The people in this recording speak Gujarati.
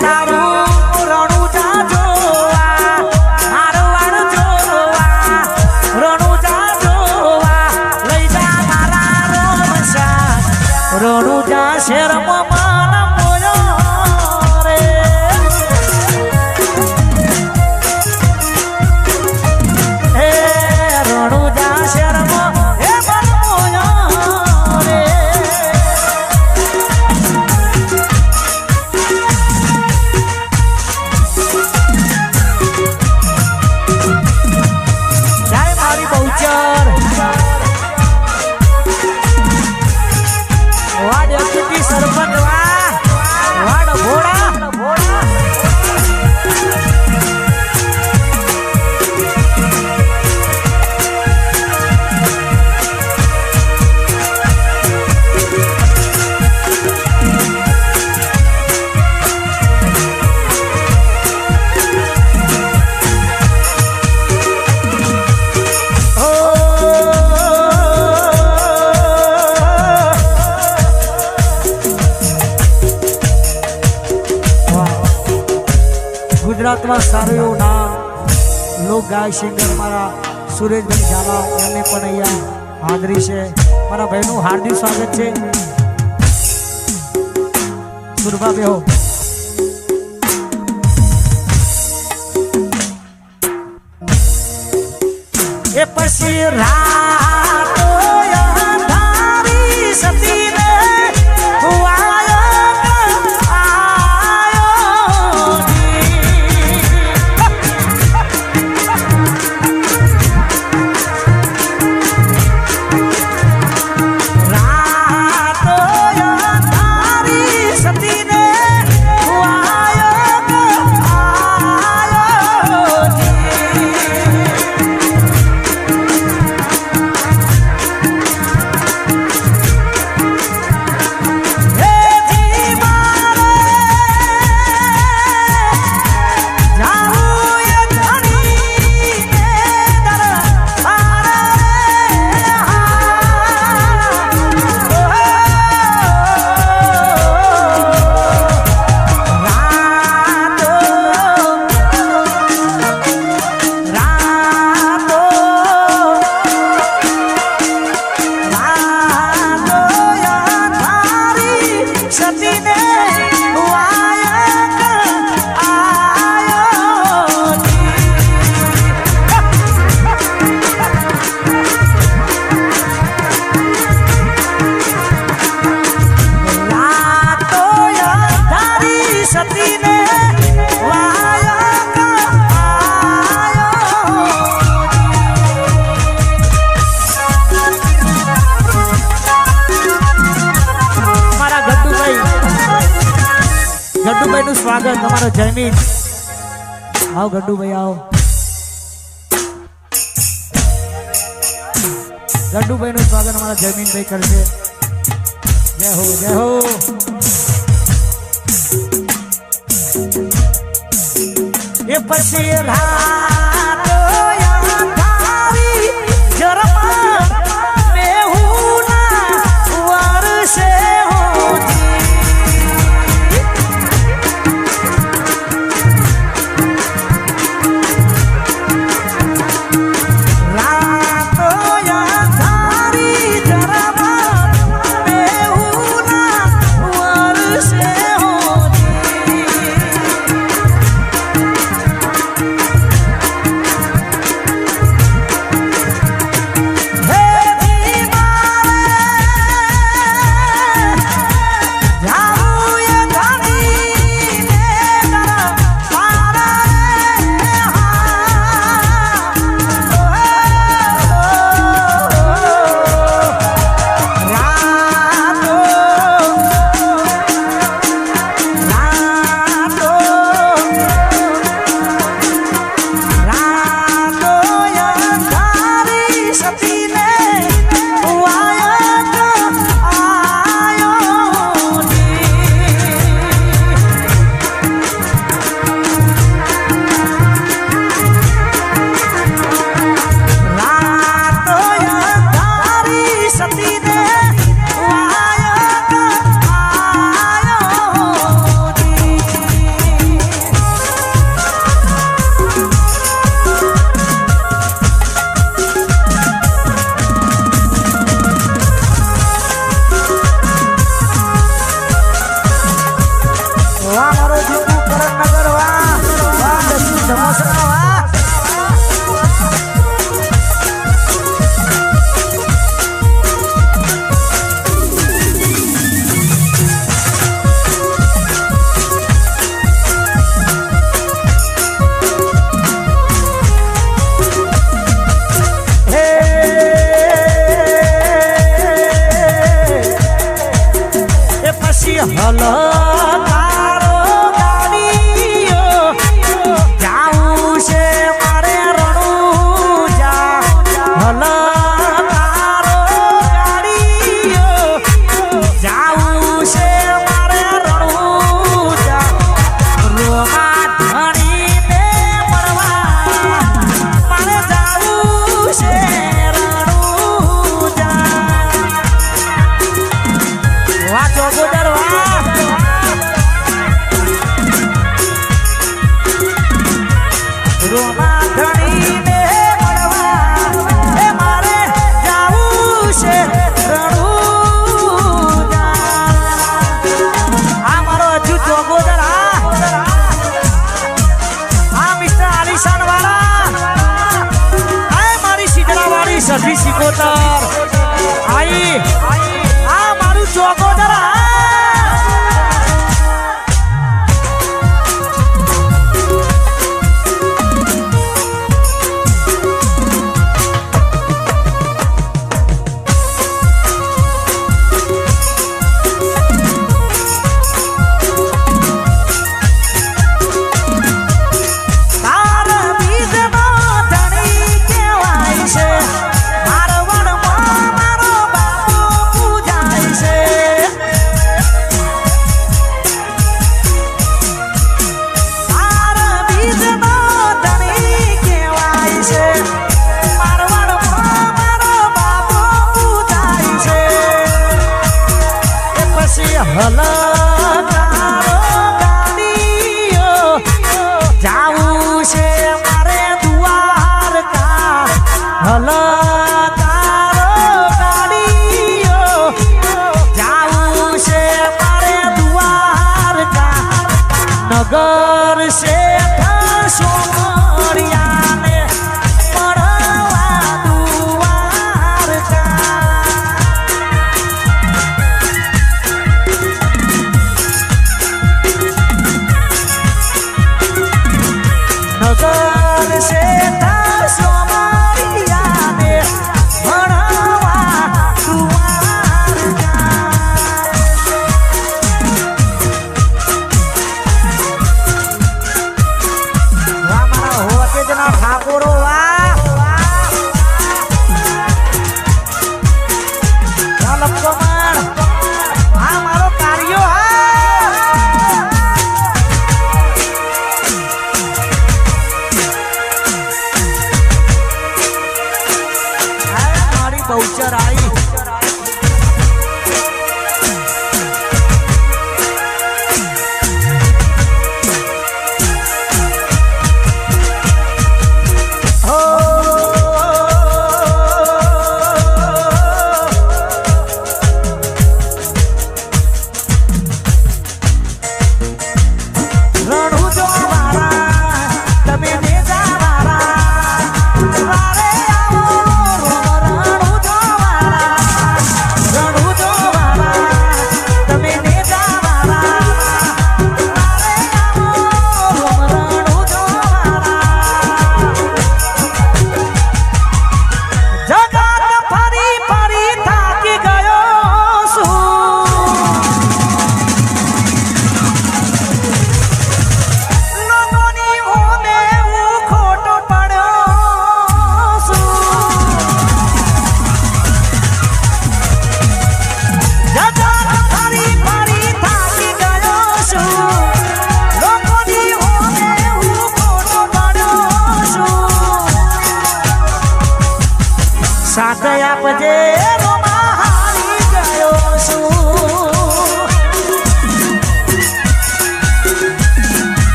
mataram ગુજરાતમાં સારું એવું લોક ગાય સિંગર મારા સુરેશભાઈ ઝાલા, એમને પણ અહીંયા હાજરી છે. મારા ભાઈનું હાર્દિક સ્વાગત છે. સુરભા બેહો. એ પછી રાતો સ્વાગત તમારો જયમીન આવો ગડ્ડુભાઈ આવો. ગડ્ડુભાઈ નું સ્વાગત અમારા જયમીનભાઈ કરશે. જય હો જય હો. એ પછી